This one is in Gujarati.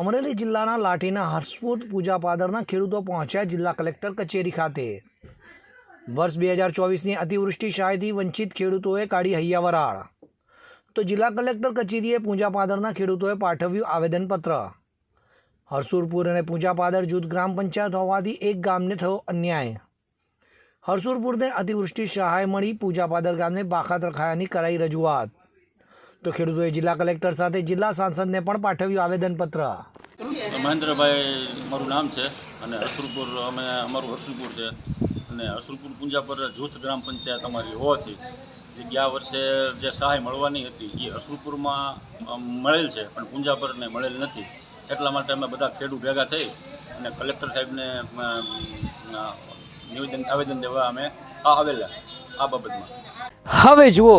અમરેલી જિલ્લાના લાઠીના હર્ષપુર પૂજાપાદરના ખેડૂતો પહોંચ્યા જિલ્લા કલેક્ટર કચેરી ખાતે. વર્ષ બે હજાર ચોવીસની અતિવૃષ્ટિ સહાયથી વંચિત ખેડૂતોએ કાઢી હૈયાવરાળ. તો જિલ્લા કલેક્ટર કચેરીએ પૂજાપાદરના ખેડૂતોએ પાઠવ્યું આવેદનપત્ર. હરસુરપુર અને પૂજાપાદર જૂથ ગ્રામ પંચાયત હોવાથી એક ગામને થયો અન્યાય. હરસુરપુરને અતિવૃષ્ટિ સહાય મળી પૂજાપાદર ગામને બાકાત રખાયાની કરાઈ રજૂઆત. તો ખેડૂતોએ જિલ્લા કલેક્ટર સાથે જિલ્લા સાંસદને પણ પાઠવ્યું આવેદનપત્ર. મહેન્દ્રભાઈ મારું નામ છે અને હસુરપુર અમે અમારું હસુરપુર છે. અને હસુરપુર પુંજાપર જૂથ ગ્રામ પંચાયત અમારી હોવાથી જે ગયા વર્ષે જે સહાય મળવાની હતી એ હસુરપુરમાં મળેલ છે પણ પુંજાપરને મળેલ નથી. એટલા માટે અમે બધા ખેડૂત ભેગા થઈ અને કલેક્ટર સાહેબને નિવેદન આવેદન દેવા અમે આ આવેલા આ બાબતમાં. હવે જુઓ